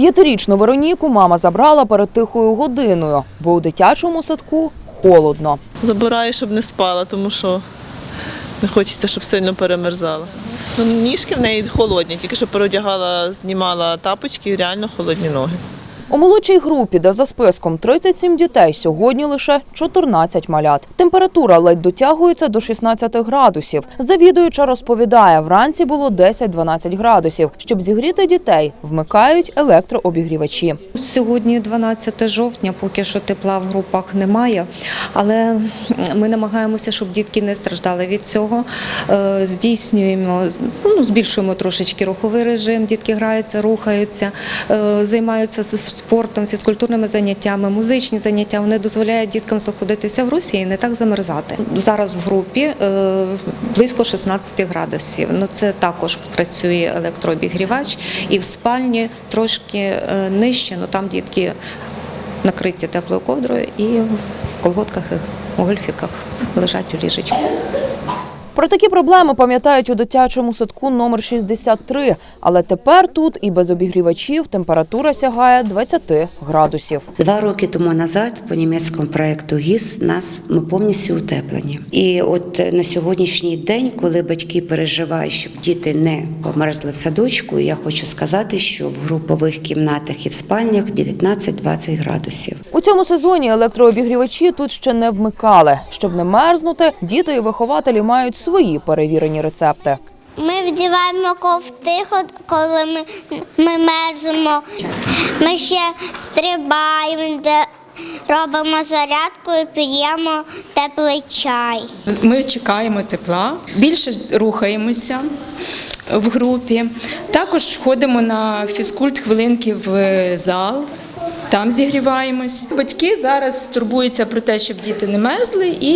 П'ятирічну Вероніку мама забрала перед тихою годиною, бо у дитячому садку холодно. Забираю, щоб не спала, тому що не хочеться, щоб сильно перемерзала. Ну, ніжки в неї холодні, тільки що переодягала, знімала тапочки, реально холодні ноги. У молодшій групі, де за списком 37 дітей, сьогодні лише 14 малят. Температура ледь дотягується до 16 градусів. Завідуюча розповідає, вранці було 10-12 градусів. Щоб зігріти дітей, вмикають електрообігрівачі. Сьогодні 12 жовтня, поки що тепла в групах немає, але ми намагаємося, щоб дітки не страждали від цього. Е, Здійснюємо, ну, збільшуємо трошечки руховий режим, дітки граються, рухаються, е, займаються спортом, фізкультурними заняттями, музичні заняття. Вони дозволяють діткам знаходитися в русі і не так замерзати. Зараз в групі е, близько 16 градусів. Ну це також працює електрообігрівач, і в спальні трошки е, нижче, ну там дітки накриті теплою ковдрою і в колготках і гольфіках лежать у ліжечку. Про такі проблеми пам'ятають у дитячому садку номер 63, але тепер тут і без обігрівачів температура сягає 20 градусів. Два роки тому назад по німецькому проекту ГІС нас ми повністю утеплені. І от е, на сьогоднішній день, коли батьки переживають, щоб діти не померзли в садочку, я хочу сказати, що в групових кімнатах і в спальнях 19-20 градусів. У цьому сезоні електрообігрівачі тут ще не вмикали. Щоб не мерзнути, діти і вихователі мають свої перевірені рецепти. Ми вдіваємо ковти, ход- коли ми, ми мерземо. Ми ще стрибаємо, де робимо зарядку і п'ємо теплий чай. Ми чекаємо тепла, більше рухаємося в групі. Також ходимо на фізкульт хвилинки в зал. Там зігріваємось. Батьки зараз турбуються про те, щоб діти не мерзли, і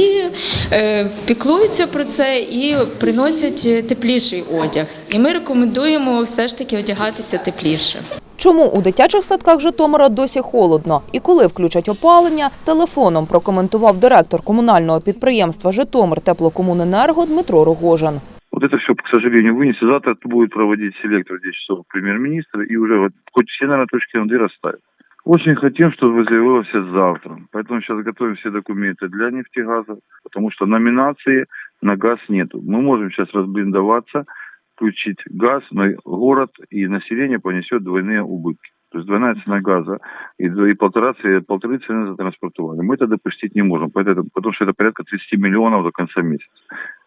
е, піклуються про це і приносять тепліший одяг. І ми рекомендуємо все ж таки одягатися тепліше. Чому у дитячих садках Житомира досі холодно і коли включать опалення, телефоном прокоментував директор комунального підприємства Житомир теплокомуненерго Дмитро Рогожин. Вот это все, к сожалению, вынести. Завтра будет проводить селектор в 10 часов премьер-министр, и уже вот хоть все, наверное, точки над «и» расставят. Очень хотим, чтобы заявилось завтра. Поэтому сейчас готовим все документы для нефтегаза, потому что номинации на газ нету. Мы можем сейчас разблиндоваться, включить газ, но город и население понесет двойные убытки. То есть двойная цена газа и, и полтора, полторы цены за транспортирование. Мы это допустить не можем, поэтому, потому что это порядка 30 миллионов до конца месяца.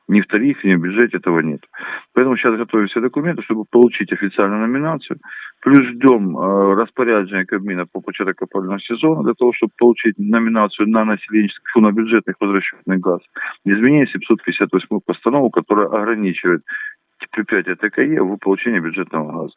Ни в тарифе, ни в бюджете этого нет. Поэтому сейчас готовим все документы, чтобы получить официальную номинацию. Плюс ждем э, распоряджения Кабмина по початку опалительного сезона для того, чтобы получить номинацию на население, фу, на бюджетный хозрасчетный газ. Изменение 758 постанову, которая ограничивает предприятие ТКЕ в получении бюджетного газа.